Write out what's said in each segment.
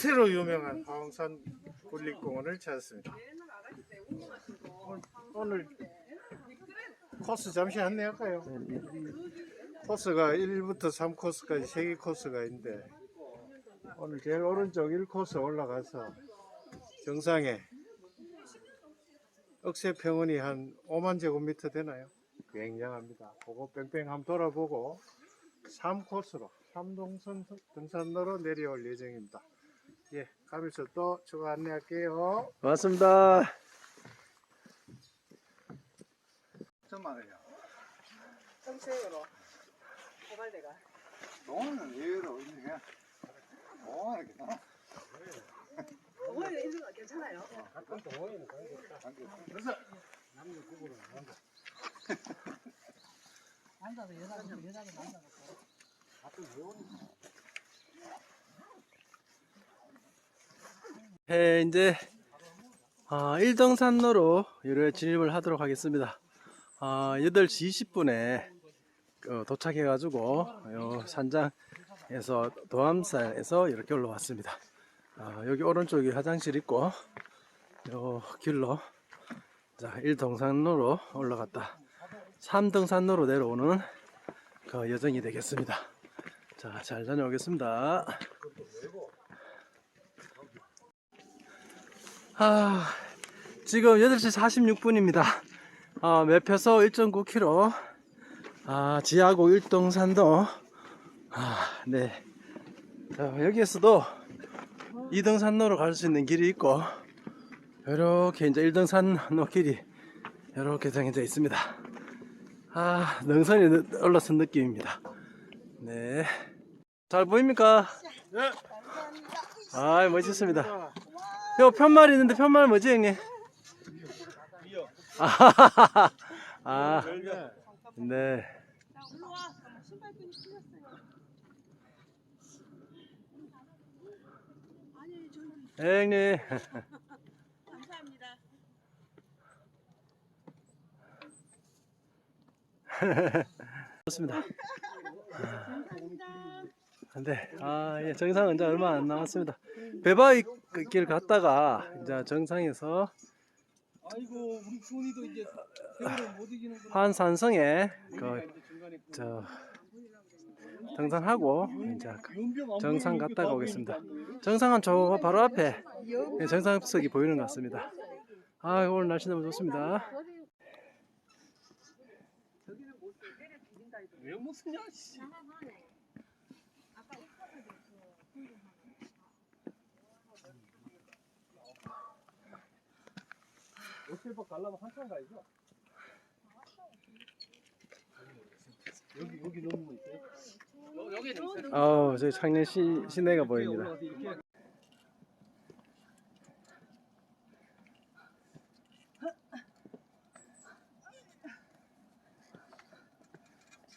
억새로 유명한 화왕산 국립공원을 찾았습니다. 오늘 코스 잠시 안내할까요? 코스가 1부터 3코스까지 3개 코스가 있는데 오늘 제일 오른쪽 1코스 올라가서 정상에 억새평원이 한 5만 제곱미터 되나요? 굉장합니다. 그거 뺑뺑 한번 돌아보고 3코스로 삼동선 등산로로 내려올 예정입니다. 예, 가면서 또저 안내할게요. 고맙습니다. 천만 원이야. 정책으로 고발대가 동원은 의외로 그냥 동원은 괜찮아. 오히려 이런 거 괜찮아요. 그래서 남자도 여자도 여자도 남자도 네, 이 제 아, 1등산로로 이를 진입을 하도록 하겠습니다. 아, 8시 20분에 어, 도착해가지고 요 산장에서 도암산에서 이렇게 올라왔습니다. 아, 여기 오른쪽에 화장실 있고 요 길로 자 1등산로로 올라갔다 3등산로로 내려오는 그 여정이 되겠습니다. 자, 잘 다녀오겠습니다. 아, 지금 8시 46분입니다. 아, 매표소 1.9km. 아, 지하고 1등산도. 아, 네. 자, 여기에서도 2등산로로 갈 수 있는 길이 있고, 이렇게 이제 1등산로 길이 이렇게 정해져 있습니다. 아, 능선이 느- 올라선 느낌입니다. 네. 잘 보입니까? 네. 아, 멋있습니다. 요 편말 있는데 편말 뭐지 형님? 아, 아, 네. 네, 형님. 감사합니다. 좋습니다. 아, 네, 아, 예, 정상 이제 얼마 안 남았습니다. 배바위 그 길 갔다가 이제 정상에서 아이고 우리 준이도 이제 못 이기는구나. 환산성에 그저 등산하고 이제 연병 안 정상 보이는 갔다가 게 오겠습니다. 다. 정상은 저 바로 앞에 예, 정상석이 보이는 것 같습니다. 아, 오늘 날씨 너무 좋습니다. 왜야 씨. 호텔박 가려면 한참 가야죠. 여기 여기 너무 뭐 있어요? 여기는 있어요. 아우, 저기 창녕 시, 시내가 보입니다. 올라가서 이렇게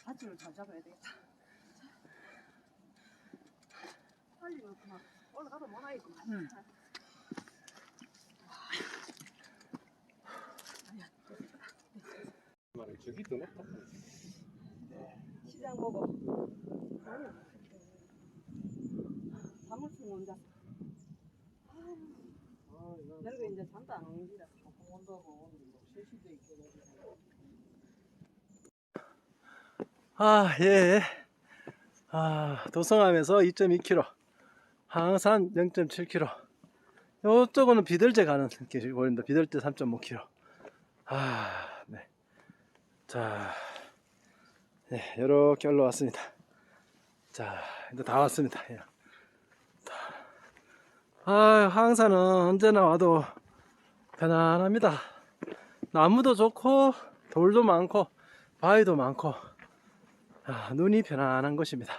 밧줄을 잘 잡아야 되겠다. 빨리 그렇구나. 올라가도 못 하겠구만. 저기 더 높다. 시장 보고. 아니. 잠을 쓰고 혼자. 내가 이제 잠도 안 오는지라. 아, 예. 아, 도성암에서 2.2km, 항산 0.7km. 요쪽은 비들제 가는 길이 보입니다. 비들제 3.5km. 아, 네. 자, 네, 이렇게 올라왔습니다. 자, 이제 다 왔습니다. 예. 자, 아, 항산은 언제나 와도 편안합니다. 나무도 좋고, 돌도 많고, 바위도 많고, 아, 눈이 편안한 곳입니다.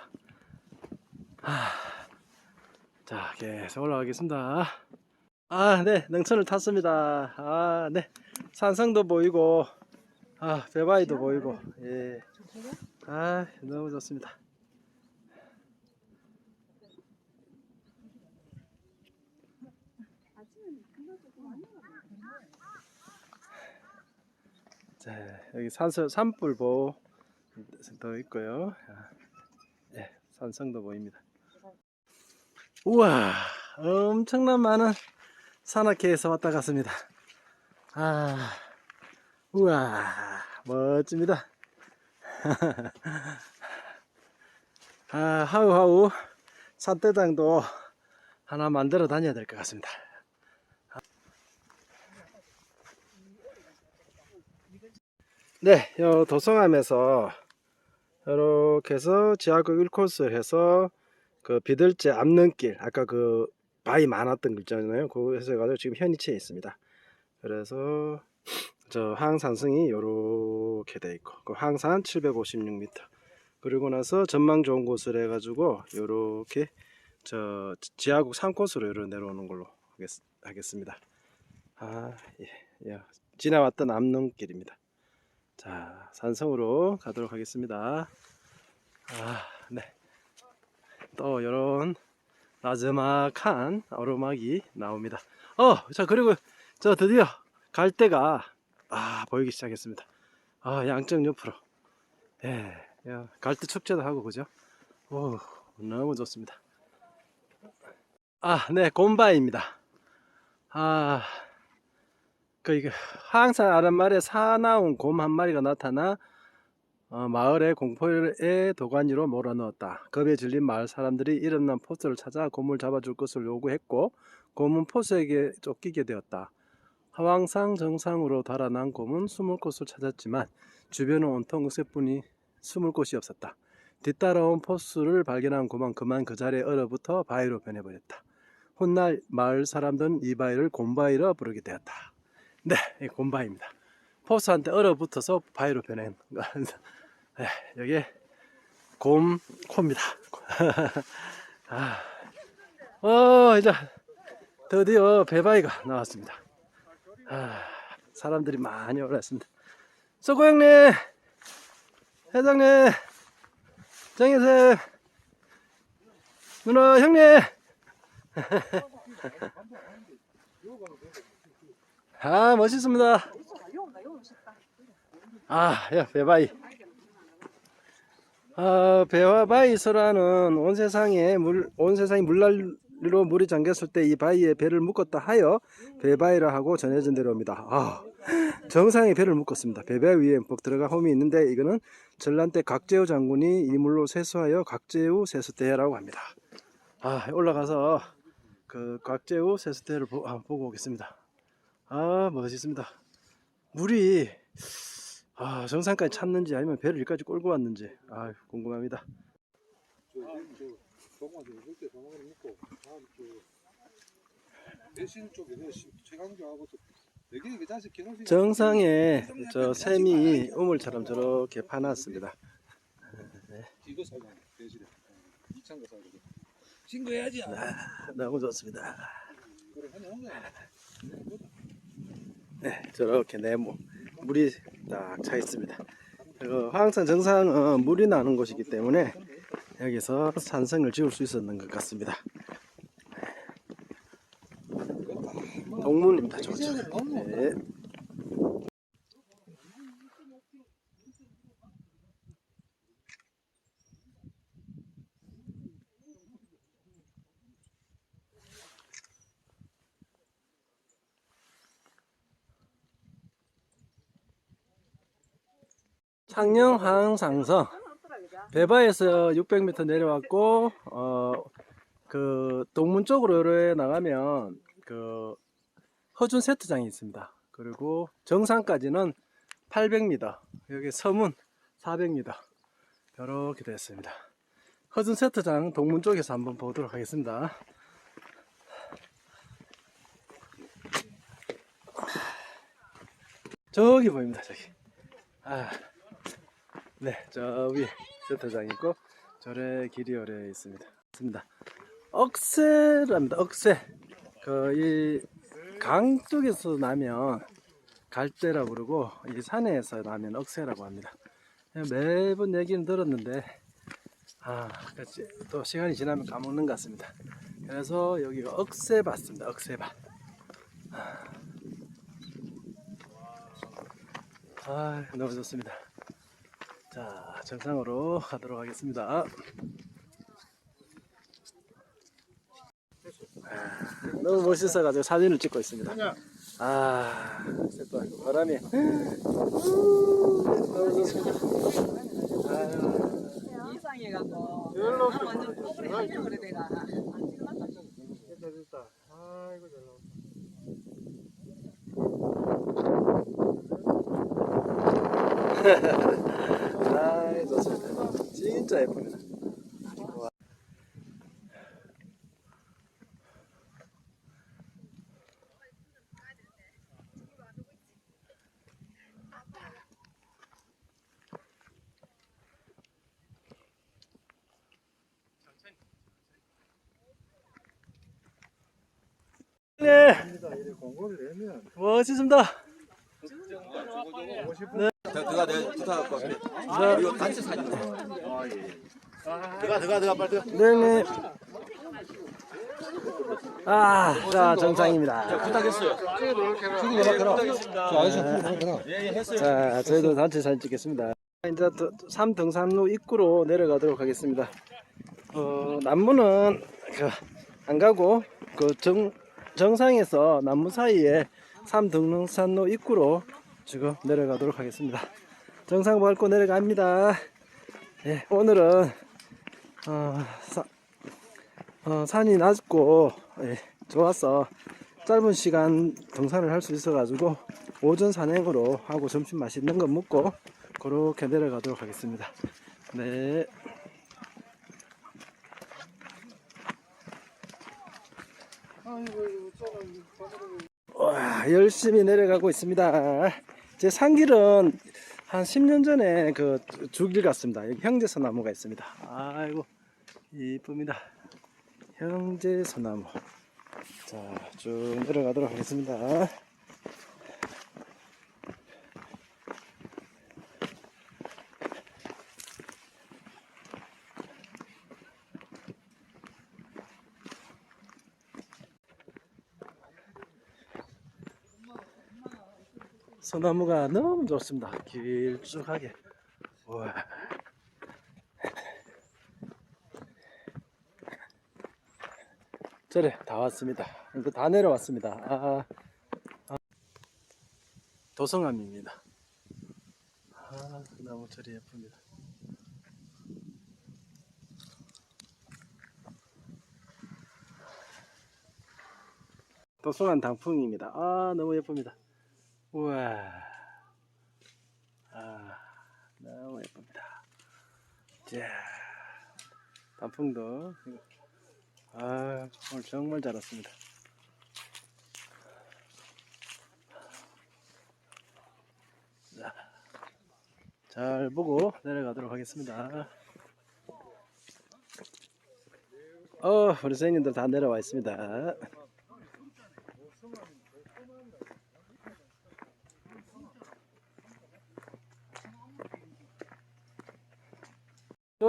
아, 자, 계속 올라가겠습니다. 아, 네, 능선을 탔습니다. 아, 네, 산성도 보이고, 아, 배바위도 보이고, 예. 아, 너무 좋습니다. 자, 여기 산서, 산불보 도 있고요. 아, 네, 산성도 보입니다. 우와, 엄청난 많은 산악회에서 왔다 갔습니다. 아, 우와, 멋집니다. 아, 하우하우 산대장도 하나 만들어 다녀야 될 것 같습니다. 네, 요 도성암에서 이렇게 해서 지하국 1코스를 해서 그 비들째 앞는길 아까 그 바위 많았던 거 있잖아요. 그거에서 해가지고 지금 현위치에 있습니다. 그래서 저 항산성이 요렇게 돼 있고 그 항산 756m 그리고 나서 전망 좋은 곳을 해가지고 요렇게 저 지하국 3코스로 요로 내려오는 걸로 하겠, 하겠 습니다. 아 예, 예. 지나왔던 앞눈길입니다. 자 산성으로 가도록 하겠습니다. 아 네. 또 이런 나즈막한 오르막이 나옵니다. 어, 자 그리고 저 드디어 갈대가 아 보이기 시작했습니다. 아 양쪽 옆으로, 예, 야, 갈대 축제도 하고 그죠? 오, 너무 좋습니다. 아, 네, 곰바입니다. 아, 그 항상 아랫말에 사나운 곰 한 마리가 나타나 어, 마을의 공포의 도가니로 몰아넣었다. 겁에 질린 마을 사람들이 이름난 포스를 찾아 곰을 잡아줄 것을 요구했고 곰은 포스에게 쫓기게 되었다. 하왕상 정상으로 달아난 곰은 숨을 곳을 찾았지만 주변은 온통 으세뿐이 숨을 곳이 없었다. 뒤따라온 포스를 발견한 곰은 그만 그 자리에 얼어붙어 바위로 변해버렸다. 훗날 마을 사람들은 이 바위를 곰바위라 부르게 되었다. 네, 이 곰바위입니다. 포스한테 얼어붙어서 바위로 변한 네, 여기 곰 코입니다. 아, 어 이제 드디어 배바위가 나왔습니다. 아, 사람들이 많이 올랐습니다. 소고 형님, 회장님, 정혜쌤, 누나 형님. 아 멋있습니다. 아, 야, 배바위. 아, 배와바위서라는 온 세상에 물, 온 세상이 물난리 로 물이 잠겼을 때 이 바위에 배를 묶었다 하여 배바위라 하고 전해진 대로입니다. 아, 정상에 배를 묶었습니다. 배바위 위에 복 들어가 홈이 있는데 이거는 전란 때 각제우 장군이 이 물로 세수하여 각제우 세수대라고 합니다. 아, 올라가서 그 각제우 세수대를 보, 아, 보고 오겠습니다. 아, 멋있습니다. 물이 아 정상까지 찼는지 아니면 배를 여기까지 끌고 왔는지 아 궁금합니다. 대신 쪽에 최강조하고 여기 이게 자식 기능식 정상에 저 샘이 우물처럼 저렇게 파놨습니다. 이거 사장 대신에 이창 거 사거든 신고해야지 아, 너무 좋습니다. 네, 저렇게 네모 물이 딱 차 있습니다. 그 화항산 정상은 물이 나는 곳이기 때문에 여기서 산성을 지을 수 있었는 것 같습니다. 동문입니다. 저쪽. 네. 창녕 항상성 배바에서 600m 내려왔고 어 그 동문 쪽으로 나가면 그 허준 세트장이 있습니다. 그리고 정상까지는 800m 여기 서문 400m 이렇게 됐습니다. 허준 세트장 동문 쪽에서 한번 보도록 하겠습니다. 저기 보입니다. 저기. 아. 네, 저 위에 세트장 있고 절에 길이 오래 있습니다. 있습니다. 억새랍니다. 억새. 그이 강 쪽에서 나면 갈대라 부르고 이 산에서 나면 억새라고 합니다. 매번 얘기는 들었는데 아, 그치. 또 시간이 지나면 까먹는 것 같습니다. 그래서 여기가 억새밭입니다. 억새밭. 아, 너무 좋습니다. 자, 정상으로 가도록 하겠습니다. 너무 멋있어가지고 사진을 찍고 있습니다. 아, 또 바람이 너무 좋습니다. 아유, 이상해갖고. 열로 나 완전 꼬부리 하려고 그래 내가. 안 찍어놨다. 됐다 됐다. 아이고 잘 나온다. 아이, 좋습니다. 진짜 예쁩니다. 네, 공고를 내면 멋있습니다. 싶은 들어가 내가 부탁할 것 같아. 자, 이거 단체 사진. 아 예. 들어가 들어가 들어가 빨리. 네네. 아, 자, 정상입니다. 부탁했어요. 예예 했어요. 자, 저희도 단체 사진 찍겠습니다. 이제 또 삼등산로 입구로 내려가도록 하겠습니다. 어, 남문은 그, 안 가고 그 정, 정상에서 남문 사이에 삼등산로 입구로 지금 내려가도록 하겠습니다. 정상 밟고 내려갑니다. 예, 오늘은 어, 사- 어, 산이 낮고 예, 좋아서 짧은 시간 등산을 할 수 있어가지고 오전 산행으로 하고 점심 맛있는 거 먹고 그렇게 내려가도록 하겠습니다. 네. 와, 열심히 내려가고 있습니다. 제 산길은 한 10년 전에 그 주길 갔습니다. 여기 형제소 나무가 있습니다. 아이고, 이쁩니다. 형제소 나무. 자, 쭉 내려가도록 하겠습니다. 소나무가 너무 좋습니다. 길쭉하게. 우와. 저래 다 왔습니다. 이거 다 내려왔습니다. 아, 아. 도성암입니다. 아, 나무 저리 예쁩니다. 도성암 단풍입니다. 아, 너무 예쁩니다. 우와. 아, 너무 예쁩니다. 자, 단풍도. 아, 오늘 정말 잘 왔습니다. 자, 잘 보고 내려가도록 하겠습니다. 어, 우리 선생님들 다 내려와 있습니다.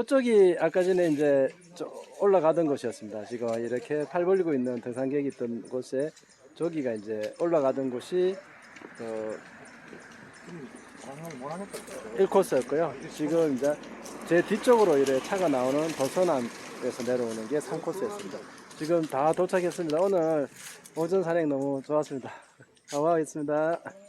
이쪽이 아까 전에 이제 저 올라가던 곳이었습니다. 지금 이렇게 팔 벌리고 있는 등산객이 있던 곳에 저기가 이제 올라가던 곳이 그 1코스였고요. 지금 이제 제 뒤쪽으로 이래 차가 나오는 도서남에서 내려오는 게 3코스였습니다. 지금 다 도착했습니다. 오늘 오전 산행 너무 좋았습니다. 가보겠습니다.